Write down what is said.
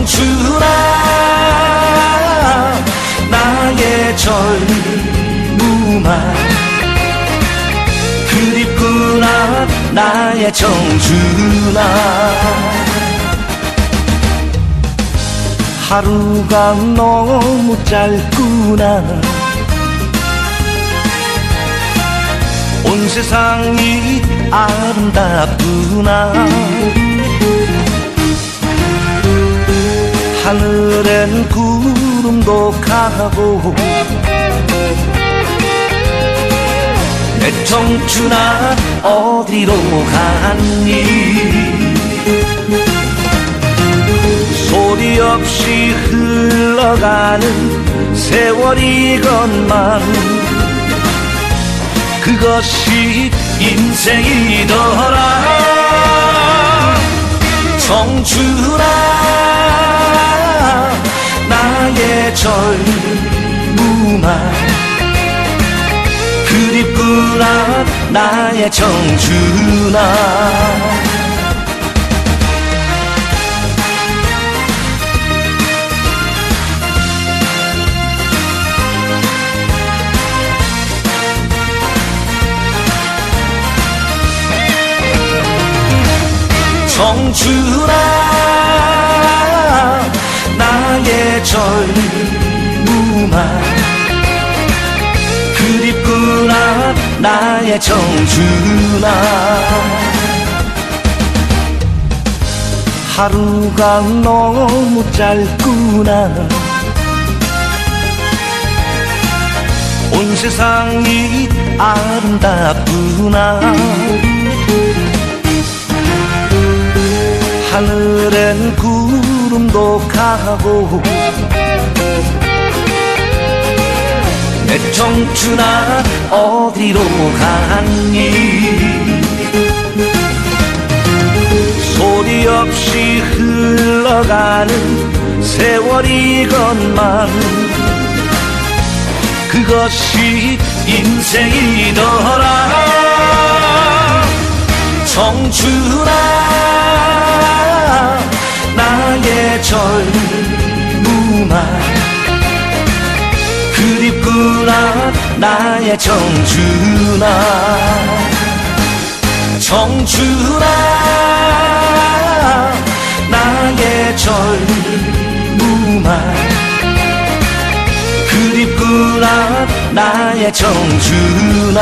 청춘아 나의 젊음아. 그립구나 나의 청춘아 하루가 너무 짧구나. 온 세상이 아름답구나 하늘엔 구름도 가고 내 청춘아 어디로 갔니? 소리 없이 흘러가는 세월이건만 그것이 인생이더라. 청춘 젊음아 그립구나 나의 청춘아. 청춘아 나의 젊음아 그립구나 나의 청춘아 하루가 너무 짧구나. 온 세상이 아름답구나. 하늘엔 가고. 내 청춘아 어디로 갔니? 소리 없이 흘러가는 세월이건만. 그것이 인생이더라. 청춘아 젊음아 그립구나 나의 청춘아. 청춘아 나의 젊음아. 그립구나 나의 청춘아